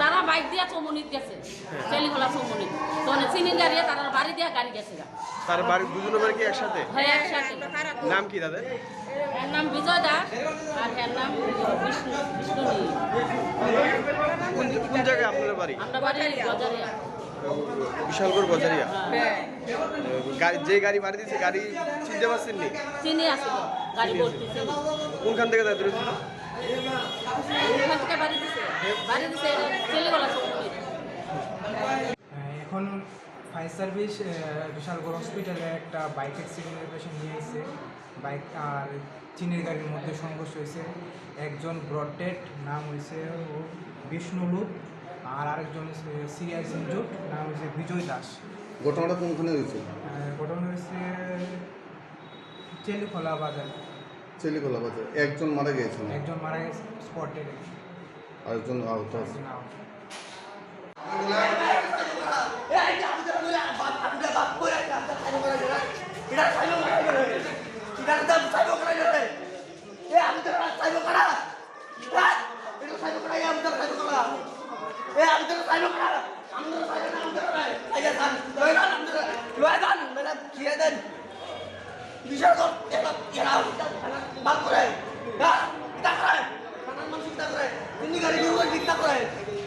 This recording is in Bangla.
তারা বাইক দিয়া চমনিত গেছে। চেলিখোলা চমনিত। তো চিনি গাড়িয়ে তারা বাড়ি দিয়া গাড়ি গেছে তার বাড়ি দুজনের বাড়ি কি একসাথে? হ্যাঁ একসাথে। নাম কি তাদের? এর নাম বিজয় দাস আর এর নাম বিষ্ণু বিষ্ণু। কোন জায়গায় আপনার বাড়ি? আমরা বাড়ি বাজারে বিশালগড় বাজারিয়া হ্যাঁ। গাড়ি যে গাড়ি বাড়ি দিয়েছে গাড়ি চিনতে পারছেন নি? চিনি আসিল গাড়ি চিনি। কোনখান থেকে তাদের ধরেছিল? ওখান থেকে বাড়ি চেলিখোলা এখন ফায়ার সার্ভিস বিশালগড় হসপিটালে একটা বাইক অ্যাক্সিডেন্টের পেশেন্ট নিয়ে এসেছে বাইক আর চীনের গাড়ির মধ্যে সংঘর্ষ হয়েছে। একজন ব্রডডেড নাম হয়েছে ও বিষ্ণুলুপ আর আরেকজন সিরিয়াস ইনজুড নাম হয়েছে বিজয় দাস। ঘটনাটা কোনখানে হয়েছে? ঘটনা হয়েছে চেলিখোলা বাজার। চেলিকোলা বাজার। একজন মারা গিয়েছেন একজন মারা গেছে স্পটে আরেকজন আহত আছে। বিশাল বাদ করে